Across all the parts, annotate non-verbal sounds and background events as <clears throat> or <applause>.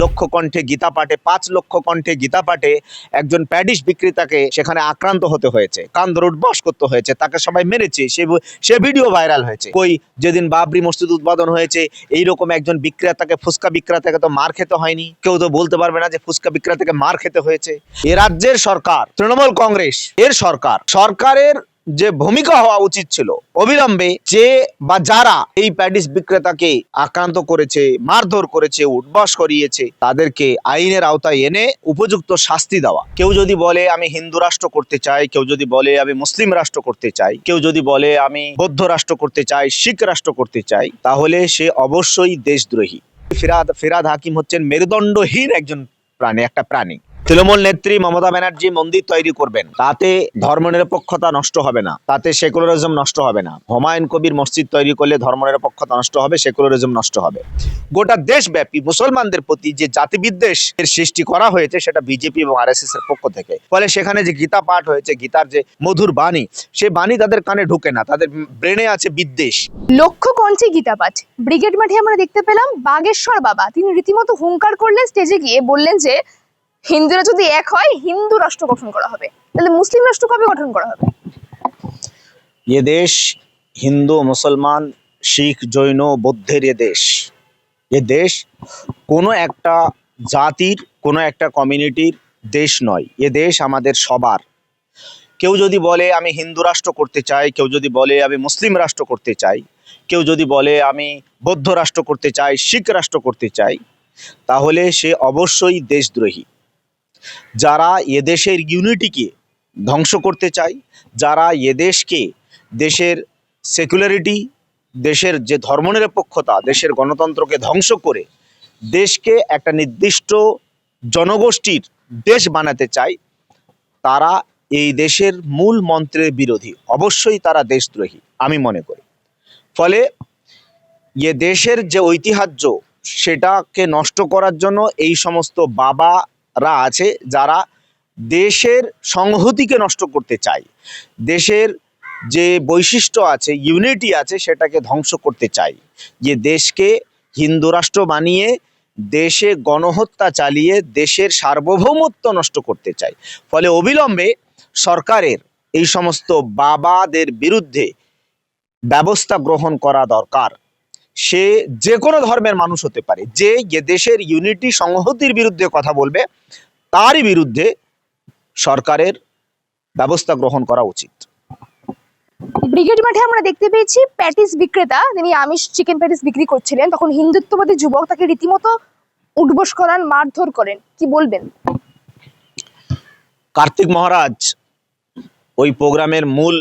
লক্ষ কণ্ঠে গীতা পাঠে, পাঁচ লক্ষ কণ্ঠে গীতা পাঠে একজন প্যাডিস বিক্রেতাকে সেখানে আক্রান্ত হতে হয়েছে কান ধরে উঠবস করতে হয়েছে, তাকে সবাই মেরেছে, সে সে ভিডিও ভাইরাল হয়েছে। কই, যেদিন বাবরি মসজিদ উদ্বোধন হয়েছে, এইরকম একজন বিক্রেতাকে, ফুচকা বিক্রেতাকে তো মার খেতে হয়নি। কেউ তো বলতে পারবে না যে ফুচকা বিক্রেতাকে মার খেতে হয়েছে। এ রাজ্যের সরকার, তৃণমূল কংগ্রেস, এর সরকার, সরকারের যে ভূমিকা হওয়া উচিত ছিল, অবিলম্বে যে বা যারা এই প্যাডিস বিক্রেতাকে আক্রান্ত করেছে, মারধর করেছে, উঠবাস করিয়েছে, তাদেরকে আইনের আওতায় এনে উপযুক্ত শাস্তি দেওয়া। কেউ যদি বলে, আমি হিন্দু রাষ্ট্র করতে চাই কেউ যদি বলে, আমি মুসলিম রাষ্ট্র করতে চাই কেউ যদি বলে, আমি বৌদ্ধ রাষ্ট্র করতে চাই শিখ রাষ্ট্র করতে চাই, তাহলে সে অবশ্যই দেশদ্রোহী। ফিরাদ ফিরাদ হাকিম হচ্ছেন মেরুদণ্ডহীন একজন প্রাণী, একটা প্রাণী। তৃণমূল নেত্রী মমতা ব্যানার্জি মন্দির তৈরি করবেন। তাতে ধর্মনিরপেক্ষতা নষ্ট হবে না। তাতে সেকুলারিজম নষ্ট হবে না। হুমায়ুন কবির মসজিদ তৈরি করলে ধর্মনিরপেক্ষতা নষ্ট হবে, সেকুলারিজম নষ্ট হবে। গোটা দেশব্যাপী মুসলমানদের প্রতি যে জাতিবিদ্বেষ এর সৃষ্টি করা হয়েছে, সেটা বিজেপি এবং আরএসএস এর পক্ষ থেকে। ফলে সেখানে যে গীতা পাঠ হয়েছে, গীতার যে মধুর বাণী সেই বাণী তাদের কানে ঢুকে না। তাদের ব্রেনে আছে বিদ্বেষ। লক্ষ্য কণ্ঠে গীতা পাঠ। ব্রিগেড মাঠে আমরা দেখতে পেলাম, বাগেশ্বর বাবা, তিনি রীতিমতো হুঙ্কার করলেন, স্টেজে গিয়ে বললেন যে হিন্দুরা যদি এক হয়, হিন্দু রাষ্ট্র গঠন করা হবে। তাহলে মুসলিম রাষ্ট্র কবে গঠন করা হবে? এ দেশ হিন্দু, মুসলমান, শিখ, জৈন, বৌদ্ধের এ দেশ। এ দেশ কোনো একটা জাতির, কোনো একটা কমিউনিটির দেশ নয়। এ দেশ আমাদের সবার। কেউ যদি বলে, আমি হিন্দু রাষ্ট্র করতে চাই, কেউ যদি বলে, আমি মুসলিম রাষ্ট্র করতে চাই, কেউ যদি বলে, আমি বৌদ্ধ রাষ্ট্র করতে চাই, শিখ রাষ্ট্র করতে চাই, তাহলে সে অবশ্যই দেশদ্রোহী। যারা এদেশের ইউনিটিকে ধ্বংস করতে চায়, যারা এদেশকে দেশের সেকুলারিটি দেশের যে ধর্মনিরপেক্ষতা, দেশের গণতন্ত্রকে ধ্বংস করে দেশকে একটা নির্দিষ্ট জনগোষ্ঠীর দেশ বানাতে চায়, তারা এই দেশের মূল মন্ত্রের বিরোধী। অবশ্যই তারা দেশদ্রোহী, আমি মনে করি। ফলে এ দেশের যে ঐতিহ্য সেটাকে নষ্ট করার জন্য এই সমস্ত বাবারা আছে যারা দেশের সংহতিকে নষ্ট করতে চায়। দেশের যে বৈশিষ্ট্য আছে ইউনিটি আছে, সেটাকে ধ্বংস করতে চাই যে দেশকে হিন্দু রাষ্ট্র বানিয়ে, দেশে গণহত্যা চালিয়ে, দেশের সার্বভৌমত্ব নষ্ট করতে চাই ফলে অবিলম্বে সরকারের এই সমস্ত বাবাদের বিরুদ্ধে ব্যবস্থা গ্রহণ করা দরকার। সে যে কোনো ধর্মের মানুষ হতে পারে। যে এ দেশের ইউনিটি সংহতির বিরুদ্ধে কথা বলবে তারই বিরুদ্ধে সরকারের ব্যবস্থা গ্রহণ করা উচিত। ব্রিগেড মাঠে আমরা দেখতে পেয়েছি প্যাটিস বিক্রেতা তিনি আমিষ চিকেন প্যাটিস বিক্রি করছিলেন তখন হিন্দুত্ববাদী যুবক তাকে রীতিমতো উঠবোস করান মারধর করেন। কি বলবেন? কার্তিক মহারাজ ওই প্রোগ্রামের মূল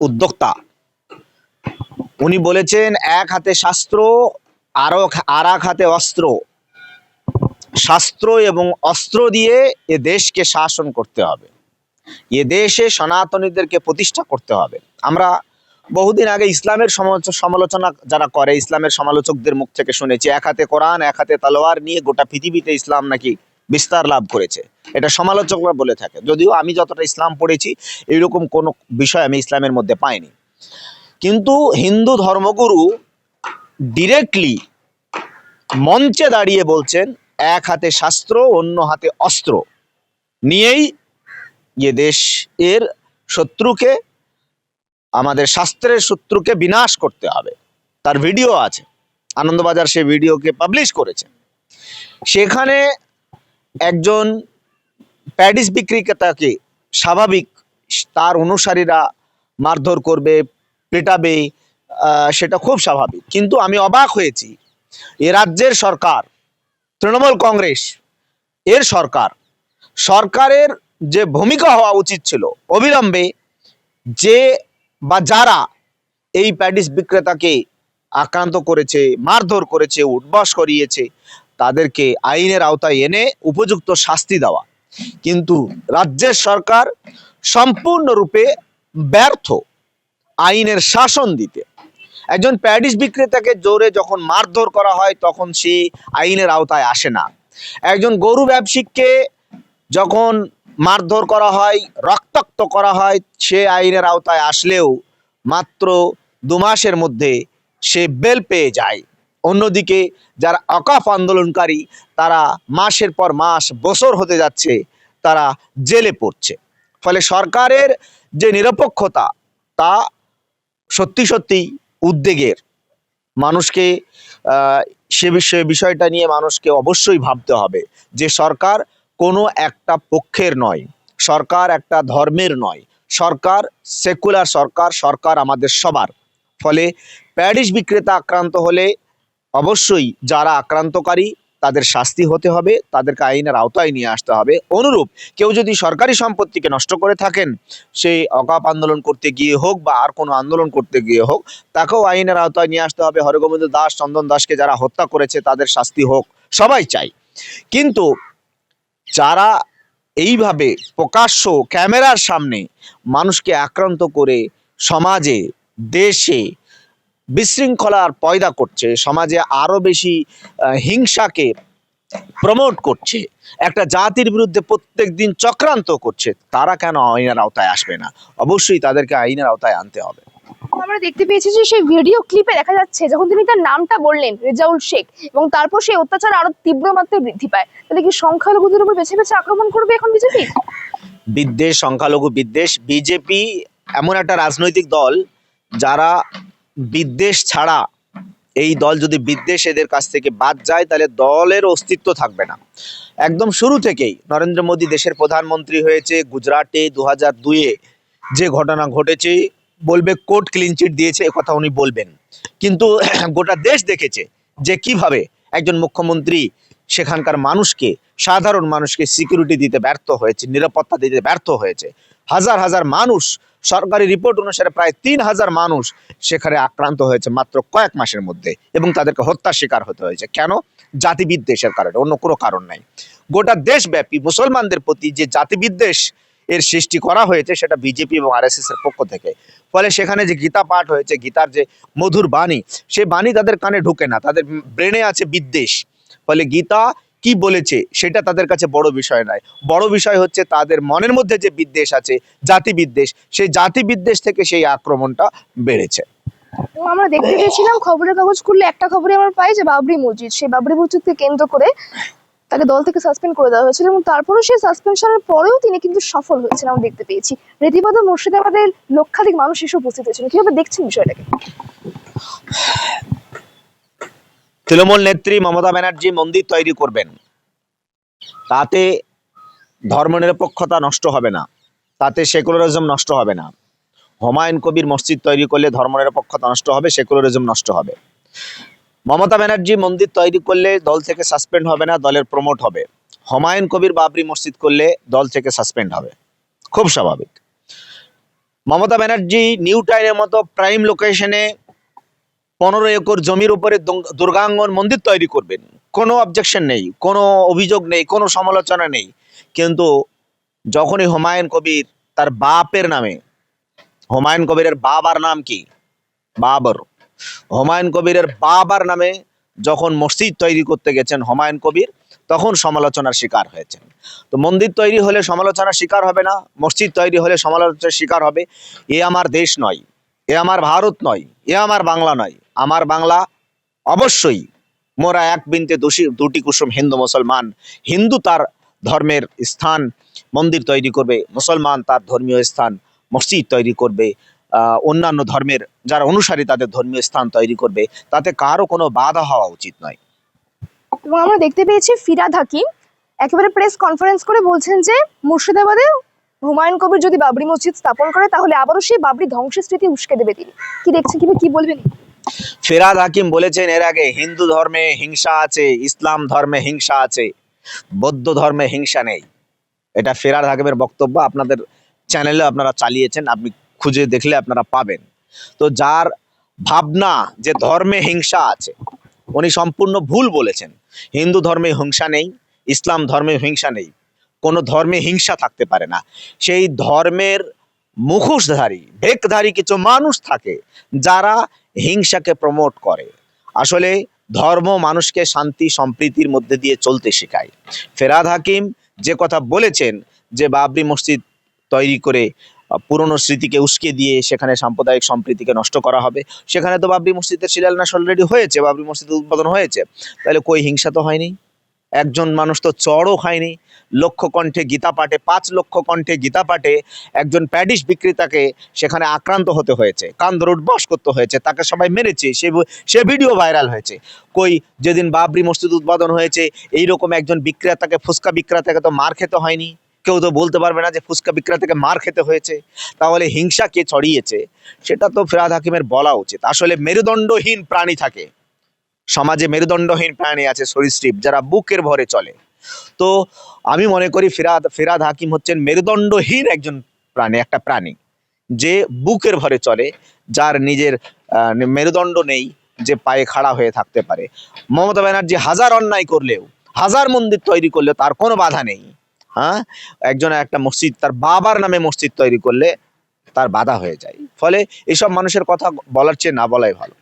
উদ্যোক্তা। উনি বলেছেন, এক হাতে শাস্ত্র, আরও আর এক হাতে অস্ত্র। শাস্ত্র এবং অস্ত্র দিয়ে এ দেশকে শাসন করতে হবে। এ দেশে সনাতনীদেরকে প্রতিষ্ঠা করতে হবে। আমরা বহুদিন আগে ইসলামের সমালোচ- সমালোচনা যারা করে, ইসলামের সমালোচকদের মুখ থেকে শুনেছি, এক হাতে কোরআন, এক হাতে তালোয়ার নিয়ে গোটা পৃথিবীতে ইসলাম নাকি বিস্তার লাভ করেছে। এটা সমালোচকরা বলে থাকে। যদিও আমি যতটা ইসলাম পড়েছি, এইরকম কোনো বিষয় আমি ইসলামের মধ্যে পাইনি। কিন্তু হিন্দু ধর্মগুরু ডিরেক্টলি মঞ্চে দাঁড়িয়ে বলছেন, এক হাতে শাস্ত্র, অন্য হাতে অস্ত্র। নিয়েই এ দেশ এর শত্রুকে, আমাদের শাস্ত্রের শত্রুকে বিনাশ করতে হবে। তার ভিডিও আছে, আনন্দবাজার সে ভিডিওকে পাবলিশ করেছে। সেখানে একজন প্যাডিস বিক্রেতাকে স্বাভাবিক, তার অনুসারীরা মারধর করবে পেটাবে সেটা খুব স্বাভাবিক। কিন্তু আমি অবাক হয়েছি, এ রাজ্যের সরকার, তৃণমূল কংগ্রেস, এর সরকার, সরকারের যে ভূমিকা হওয়া উচিত ছিল অবিলম্বে যে বা যারা এই প্যাডিস বিক্রেতাকে আক্রান্ত করেছে, মারধর করেছে, উঠবাস করিয়েছে, তাদেরকে আইনের আওতায় এনে উপযুক্ত শাস্তি দেওয়া। কিন্তু রাজ্যের সরকার সম্পূর্ণরূপে ব্যর্থ। আইনের শাসন দিতে। একজন প্যাডিস বিক্রেতাকে জোরে যখন মারধর করা হয়, তখন সে আইনের আওতায় আসে না। একজন গরু ব্যবসায়িককে যখন মারধর করা হয়, রক্তাক্ত করা হয়, সে আইনের আওতায় আসলেও মাত্র দু মাসের মধ্যে সে বেল পেয়ে যায়। অন্যদিকে যারা অকাফ আন্দোলনকারী, তারা মাসের পর মাস বছর হতে যাচ্ছে, তারা জেলে পড়ছে। ফলে সরকারের যে নিরপেক্ষতা, তা সত্যি সত্যি উদ্বেগের। মানুষকে সে বিষয়ে, বিষয়টা নিয়ে মানুষকে অবশ্যই ভাবতে হবে যে সরকার কোনো একটা পক্ষের নয়, সরকার একটা ধর্মের নয়, সরকার সেকুলার সরকার সরকার আমাদের সবার। ফলে প্যারিস বিক্রেতা আক্রান্ত হলে অবশ্যই যারা আক্রান্তকারী তাদের শাস্তি হতে হবে, তাদেরকে আইনের আওতায় নিয়ে আসতে হবে। অনুরূপ, কেউ যদি সরকারি সম্পত্তিকে নষ্ট করে থাকেন সেই অকাপ আন্দোলন করতে গিয়ে হোক বা আর কোনো আন্দোলন করতে গিয়ে হোক, তাকেও আইনের আওতায় নিয়ে আসতে হবে। হরগোবিন্দ দাস, চন্দন দাসকে যারা হত্যা করেছে, তাদের শাস্তি হোক, সবাই চাই। কিন্তু যারা এইভাবে প্রকাশ্য ক্যামেরার সামনে মানুষকে আক্রান্ত করে সমাজে, দেশে বিশৃঙ্খলার পয়দা করছে সমাজে আরও বেশি হিংসাকে প্রমোট করছে একটা জাতির বিরুদ্ধে প্রত্যেক দিন চক্রান্ত করছে তারা কেন আইনের আওতায় আসবে না? অবশ্যই তাদেরকে আইনের আওতায় আনতে হবে। আমরা দেখতে পেয়েছি যে সেই ভিডিও ক্লিপে দেখা যাচ্ছে যখন তিনি তার নামটা বললেন রেজাউল শেখ এবং তারপর সেই অত্যাচার আরও তীব্র মাত্রায় বৃদ্ধি পায়। তাহলে কি সংখ্যালঘুদের উপর বেছে বেছে আক্রমণ করবে এখন বিজেপি? বিদ্বেষ সংখ্যালঘু বিদ্বেষ বিজেপি এমন একটা রাজনৈতিক দল যারা বিদ্বেষ ছাড়া এই দল যদি বিদ্বেষ এদের কাছ থেকে বাদ যায়, তাহলে দলের অস্তিত্ব থাকবে না। একদম শুরু থেকেই নরেন্দ্র মোদী দেশের প্রধানমন্ত্রী হয়েছে, গুজরাটে দু হাজার দুইয়ে যে ঘটনা ঘটেছে, বলবে কোর্ট ক্লিনচিট দিয়েছে কথা উনি বলবেন। কিন্তু <clears throat> গোটা দেশ দেখেছে যে কীভাবে একজন মুখ্যমন্ত্রী সেখানকার মানুষকে, সাধারণ মানুষকে সিকিউরিটি দিতে ব্যর্থ হয়েছে, নিরাপত্তা দিতে ব্যর্থ হয়েছে। হাজার হাজার মানুষ সরকারি রিপোর্ট অনুসারে প্রায় তিন হাজার মানুষ সেখানে আক্রান্ত হয়েছে মাত্র কয়েক মাসের মধ্যে এবং তাদেরকে হত্যার শিকার হতে হয়েছে। কেন? জাতিবিদ্বেষের কারণে, অন্য কোনো কারণ নাই। গোটা দেশব্যাপী মুসলমানদের প্রতি যে জাতিবিদ্বেষ এর সৃষ্টি করা হয়েছে সেটা বিজেপি এবং আরএসএস এর পক্ষ থেকে। ফলে সেখানে যে গীতা পাঠ হয়েছে, গীতার যে মধুর বাণী, সে বাণী তাদের কানে ঢুকে না। তাদের ব্রেনে আছে বিদ্বেষ। ফলে গীতা কি বলেছে সেটা তাদের কাছে বড় বিষয় নয়। বড় বিষয় হচ্ছে তাদের মনের মধ্যে যে বিদ্বেষ আছে, জাতি বিদ্বেষ, সেই জাতি বিদ্বেষ থেকে সেই আক্রমণটা বেড়েছে। আমরা দেখতে পেয়েছিলাম খবরের কাগজ খুললে একটা খবরে আমরা পাই যে বাবরি মসজিদ, সেই বাবরি মসজিদকে কেন্দ্র করে তাকে দল থেকে সাসপেন্ড করে দেওয়া হয়েছিল এবং তারপরেও সেই সাসপেনশনের পরেও তিনি কিন্তু সফল হয়েছেন আমরা দেখতে পেয়েছি। রীতিমতো মুর্শিদাবাদের লক্ষাধিক মানুষ এসে উপস্থিত হয়েছিল। কীভাবে দেখছেন বিষয়টাকে? তৃণমূল নেত্রী মমতা ব্যানার্জি মন্দির তৈরি করবেন। তাতে ধর্মনিরপেক্ষতা নষ্ট হবে না। তাতে সেকুলারিজম নষ্ট হবে না। হুমায়ুন কবির মসজিদ তৈরি করলে ধর্মনিরপেক্ষতা নষ্ট হবে, সেকুলারিজম নষ্ট হবে। মমতা ব্যানার্জি মন্দির তৈরি করলে দল থেকে সাসপেন্ড হবে না, দলের প্রমোট হবে। হুমায়ুন কবির বাবরি মসজিদ করলে দল থেকে সাসপেন্ড হবে। খুব স্বাভাবিক। মমতা ব্যানার্জি নিউ টাইনের মতো প্রাইম লোকেশনে পনেরো একর জমির উপরে দুর্গ- দুর্গাঙ্গন মন্দির তৈরি করবেন। কোনো অবজেকশন নেই, কোনো অভিযোগ নেই, কোনো সমালোচনা নেই। কিন্তু যখনই হুমায়ুন কবির তার বাপের নামে, হুমায়ুন কবিরের বাবার নাম কি? বাবর। হুমায়ুন কবিরের বাবার নামে যখন মসজিদ তৈরি করতে গেছেন হুমায়ুন কবির, তখন সমালোচনার শিকার হয়েছেন। তো মন্দির তৈরি হলে সমালোচনার শিকার হবে না, মসজিদ তৈরি হলে সমালোচনার শিকার হবে। এ আমার দেশ নয়, এ আমার ভারত নয়, এ আমার বাংলা নয়। আমার বাংলা অবশ্যই মোরা এক বিনতে দোষী, দুটি কুসুম হিন্দু মুসলমান। হিন্দু তার ধর্মের স্থান, মন্দির তৈরি করবে, মুসলমান তার ধর্মীয় স্থান, মসজিদ তৈরি করবে অন্যান্য ধর্মের যারা অনুসারী তাদের ধর্মীয় স্থান তৈরি করবে, তাতে কারও কোনো বাধা হওয়া উচিত নয়। আমরা দেখতে পেয়েছি ফিরাদ হাকিম, একেবারে প্রেস কনফারেন্স করে বলছেন যে, মুর্শিদাবাদে হুমায়ুন কবির যদি বাবরি মসজিদ স্থাপন করে, তাহলে আবারও সেই বাবরি ধ্বংসের স্মৃতি উস্কে দেবে তিনি। কি দেখছেন কি বলবেন? ফেরাদ হাকিম বলেছেন, এর আগে হিন্দু ধর্মে হিংসা আছে, ইসলাম ধর্মে হিংসা আছে, বৌদ্ধ ধর্মে হিংসা নেই। এটা ফেরাদ হাকিমের বক্তব্য, আপনাদের চ্যানেলে আপনারা চালিয়েছেন, আপনি খুঁজে দেখলে আপনারা পাবেন। তো যার ভাবনা যে ধর্মে হিংসা আছে, উনি সম্পূর্ণ ভুল বলেছেন। হিন্দু ধর্মে হিংসা নেই, ইসলাম ধর্মে হিংসা নেই, কোনো ধর্মে হিংসা থাকতে পারে না। সেই ধর্মের মুখোশধারী, ভেকধারী কিছু মানুষ থাকে, যারা হিংসাকে প্রমোট করে। আসলে ধর্ম মানুষকে শান্তি, সম্প্রীতির মধ্যে দিয়ে চলতে শেখায়। ফেরাদ হাকিম যে কথা বলেছেন যে বাবরি মসজিদ তৈরি করে পুরনো স্মৃতিকে উস্কে দিয়ে সেখানে সাম্প্রদায়িক সম্প্রীতিকে নষ্ট করা হবে, সেখানে তো বাবরি মসজিদের শিলান্যাস অলরেডি হয়েছে, বাবরি মসজিদের উদ্বোধন হয়েছে। তাহলে কই হিংসা তো হয়নি? একজন মানুষ তো চড়ও খায়নি। লক্ষ কণ্ঠে গীতা পাঠে, পাঁচ লক্ষ কণ্ঠে গীতা পাঠে একজন প্যাডিস বিক্রেতাকে সেখানে আক্রান্ত হতে হয়েছে কান ধরে উঠবাস করতে হয়েছে, তাকে সবাই মেরেছে, সে সে ভিডিও ভাইরাল হয়েছে। কই যেদিন বাবরি মসজিদ উদ্বোধন হয়েছে, এইরকম একজন বিক্রেতাকে, ফুচকা বিক্রেতাকে তো মার খেতে হয়নি। কেউ তো বলতে পারবে না যে ফুচকা বিক্রেতাকে মার খেতে হয়েছে। তাহলে হিংসা কে ছড়িয়েছে? সেটা তো ফিরাদ হাকিমের বলা উচিত। আসলে মেরুদণ্ডহীন প্রাণী থাকে। সমাজে মেরুদণ্ডহীন প্রাণী আছে সরীসৃপ যারা বুকের ভরে চলে। তো আমি মনে করি ফিরাদ ফিরাদ হাকিম হচ্ছেন মেরুদণ্ডহীন একজন প্রাণী, একটা প্রাণী, যে বুকের ভরে চলে, যার নিজের মেরুদণ্ড নেই, যে পায়ে খাড়া হয়ে থাকতে পারে। মমতা ব্যানার্জি হাজার অন্যায় করলেও, হাজার মন্দির তৈরি করলেও তার কোনো বাধা নেই। হ্যাঁ? একজন একটা মসজিদ, তার বাবার নামে মসজিদ তৈরি করলে তার বাধা হয়ে যায়। ফলে এসব মানুষের কথা বলার চেয়ে না বলাই ভালো।